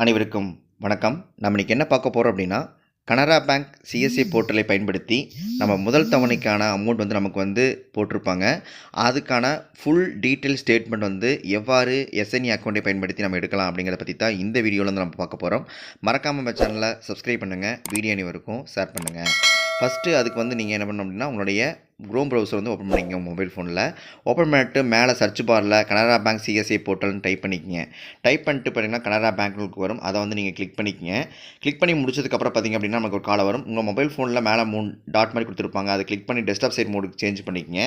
அனைவருக்கும் வணக்கம். நம்ம இன்றைக்கி என்ன பார்க்க போகிறோம் அப்படின்னா கனரா பேங்க் சிஎஸ்சி போர்ட்டலை பயன்படுத்தி நம்ம முதல் தவணைக்கான அமௌண்ட் வந்து நமக்கு வந்து போட்டிருப்பாங்க. அதுக்கான ஃபுல் டீட்டெயில் ஸ்டேட்மெண்ட் வந்து எவ்வாறு எஸ்என்இ அக்கௌண்ட்டை பயன்படுத்தி நம்ம எடுக்கலாம் அப்படிங்கிறத பற்றி தான் இந்த வீடியோவில் வந்து நம்ம பார்க்க போகிறோம் மறக்காமல் நம்ம சேனலை சப்ஸ்கிரைப் பண்ணுங்கள் வீடியோ அனைவருக்கும் ஷேர் பண்ணுங்கள் ஃபஸ்ட்டு அதுக்கு வந்து நீங்கள் என்ன பண்ணணும் அப்படின்னா உங்களுடைய க்ரோம் ப்ரௌசர் வந்து ஓப்பன் பண்ணிக்கோங்க மொபைல் ஃபோனில் ஓப்பன் பண்ணிட்டு மேலே சர்ச் பாரில் கனரா பேங்க் சிஎஸ்ஐ போர்ட்டல்னு டைப் பண்ணிக்கங்க. டைப் பண்ணிட்டு பார்த்தீங்கன்னா கனரா பேங்க்னுக்கு வரும். அதை வந்து நீங்கள் கிளிக் பண்ணிக்கோங்க. கிளிக் பண்ணி முடிச்சதுக்கப்புறம் பார்த்தீங்க அப்படின்னா நமக்கு ஒரு காலை வரும். உங்கள் மொபைல் ஃபோனில் மேலே மூணு டாட் மாதிரி கொடுத்துருப்பாங்க. அதை கிளிக் பண்ணி டெஸ்க்டாப் சைட் மோடுக்கு சேஞ்ச் பண்ணிக்கோங்க.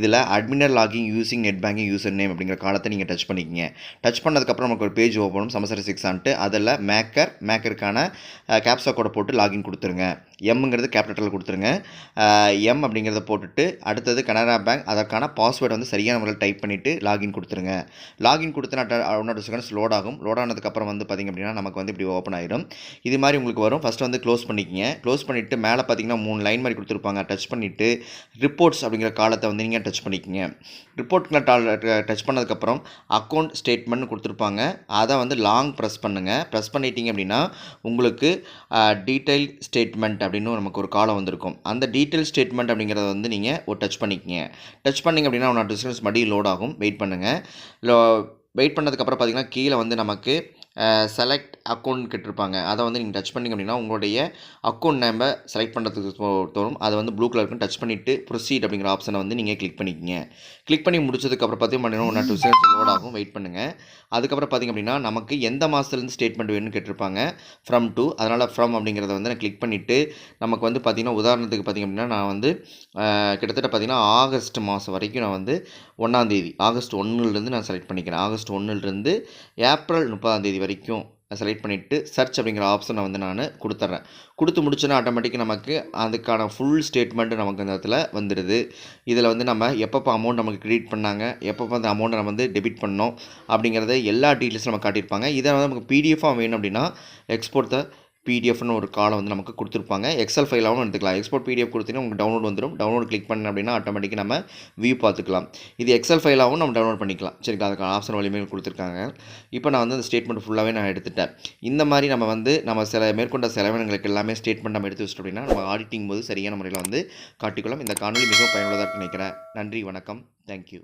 இதில் அட்மினர் logging using net banking user name அப்படிங்கிற காலத்தை நீங்கள் டச் பண்ணிக்கோங்க. டச் பண்ணதுக்கப்புறம் நமக்கு ஒரு பேஜ் ஓப்பனும் சமசர சிக்ஸ் ஆன்ட்டு அதில் மேக்கர் மேக்கருக்கான கேப்சா கோடை போட்டு லாகின் கொடுத்துருங்க. எம்ங்கிறது கேபிட்டலில் கொடுத்துருங்க. எம் அப்படிங்கிறத போட்டுட்டு அடுத்தது கனரா பேங்க் அதற்கான பாஸ்வேர்டு வந்து சரியான முறையில் டைப் பண்ணிவிட்டு லாகின் கொடுத்துருங்க. லாகின் கொடுத்து ஒன்னோட செகண்ட்ஸ் லோட் ஆகும். லோட் ஆனதுக்கப்புறம் வந்து பார்த்திங்க அப்படின்னா நமக்கு வந்து இப்படி ஓப்பன் ஆயிடும். இது மாதிரி உங்களுக்கு வரும். ஃபஸ்ட்டு வந்து க்ளோஸ் பண்ணிக்கிங்க. க்ளோஸ் பண்ணிவிட்டு மேலே பார்த்தீங்கன்னா மூணு லைன் மாதிரி கொடுத்துருப்பாங்க. டச் பண்ணிவிட்டு ரிப்போர்ட்ஸ் அப்படிங்கிற காலத்தை வந்து நீங்கள் டச் பண்ணிக்கங்க. ரிப்போர்ட்டில் டச் பண்ணதுக்கப்புறம் அக்கௌண்ட் ஸ்டேட்மெண்ட் கொடுத்துருப்பாங்க. அதை வந்து லாங் ப்ரெஸ் பண்ணுங்கள் ப்ரெஸ் பண்ணிட்டீங்க அப்படின்னா உங்களுக்கு டீட்டெயில் ஸ்டேட்மெண்ட் அப்படின்னு நமக்கு ஒரு காலம் வந்திருக்கும். அந்த டீட்டெயில் ஸ்டேட்மெண்ட் அப்படிங்கிறத வந்து நீங்கள் ஒரு டச் பண்ணிக்கங்க. டச் பண்ணிங்க அப்படின்னா உன்னோட டிஸ்டன்ஸ் மடி லோட் ஆகும். வெயிட் பண்ணுங்கள் லோ வெயிட் பண்ணதுக்கப்புறம் பார்த்தீங்கன்னா கீழே வந்து நமக்கு செலக்ட் அக்கௌண்ட் கேட்டிருப்பாங்க. அதை வந்து நீங்கள் டச் பண்ணிங்க அப்படின்னா உங்களுடைய அக்கௌண்ட் நேம்பை செலக்ட் பண்ணுறதுக்கு தோணும். அதை வந்து ப்ளூ கலருக்கு டச் பண்ணிவிட்டு ப்ரொசீட் அப்படிங்கிற ஆப்ஷனை வந்து நீங்கள் கிளிக் பண்ணிக்கிங்க. கிளிக் பண்ணி முடிச்சதுக்கப்புறம் பார்த்தீங்கன்னா ஒன் டூ செகண்ட்ஸ் லோட் ஆகும். வெயிட் பண்ணுங்கள் அதுக்கப்புறம் பார்த்திங்க அப்படின்னா நமக்கு எந்த மாதத்துலேருந்து ஸ்டேட்மெண்ட் வேணும்னு கேட்டிருப்பாங்க. ஃப்ரம் டூ அதனால் ஃப்ரம் அப்படிங்கிறத வந்து நான் கிளிக் பண்ணிவிட்டு நமக்கு வந்து பார்த்திங்கன்னா உதாரணத்துக்கு பார்த்திங்க அப்படின்னா நான் வந்து கிட்டத்தட்ட பார்த்திங்கன்னா ஆகஸ்ட் மாதம் வரைக்கும் நான் வந்து ஒன்றாந்தேதி ஆகஸ்ட் ஒன்றுலேருந்து நான் செலக்ட் பண்ணிக்கிறேன். ஆகஸ்ட் ஒன்றுலேருந்து ஏப்ரல் முப்பதாந்தேதி வரைக்கும் செலக்ட் பண்ணிவிட்டு சர்ச் அப்படிங்கிற ஆப்ஷனை வந்து நான் கொடுத்துட்றேன். கொடுத்து முடிச்சோன்னா ஆட்டோமேட்டிக்காக நமக்கு அதுக்கான ஃபுல் ஸ்டேட்மெண்ட்டு நமக்கு அந்த இடத்துல வந்துடுது. இதில் வந்து நம்ம எப்பப்போ அமௌண்ட் நமக்கு கிரெடிட் பண்ணாங்க எப்பப்போ அந்த அமௌண்ட்டை நம்ம வந்து டெபிட் பண்ணோம் அப்படிங்கிறத எல்லா டீட்டெயில்ஸும் நம்ம காட்டியிருப்பாங்க. இதை வந்து நமக்கு பிடிஎஃபாக வேணும் அப்படின்னா எக்ஸ்போர்ட் த பிடிஎஃப்னு ஒரு காலம் வந்து நமக்கு கொடுத்துருப்பாங்க. எக்ஸல் ஃபைலாகவும் எடுத்துக்கலாம். எக்ஸ்போர்ட் பிடிஎஃப் கொடுத்தீங்கன்னா உங்களுக்கு டவுன்லோட் வந்துடும் டவுன்லோட் கிளிக் பண்ண அப்படின்னா ஆட்டோமேட்டிக்காக நம்ம வியூ பார்த்துக்கலாம். இது எக்ஸல் ஃபைலாகவும் நம்ம டவுன்லோட் பண்ணிக்கலாம். சரிங்களா? அதுக்கான ஆப்ஷன் வலிமையில் கொடுத்துருக்காங்க. இப்போ நான் வந்து அந்த ஸ்டேட்மெண்ட் ஃபுல்லாகவே நான் எடுத்துட்டேன். இந்த மாதிரி நம்ம வந்து நம்ம சில மேற்கொண்ட செலவினங்களுக்கு எல்லாமே ஸ்டேட்மெண்ட் நம்ம எடுத்து வச்சிட்டோம் அப்படின்னா நம்ம ஆடிட்டிங் போது சரியான முறையில் வந்து காட்டிக்கொள்ளும் இந்த காணொலி மிகவும் பயனுள்ளதாக நினைக்கிறேன். நன்றி வணக்கம். தேங்க்யூ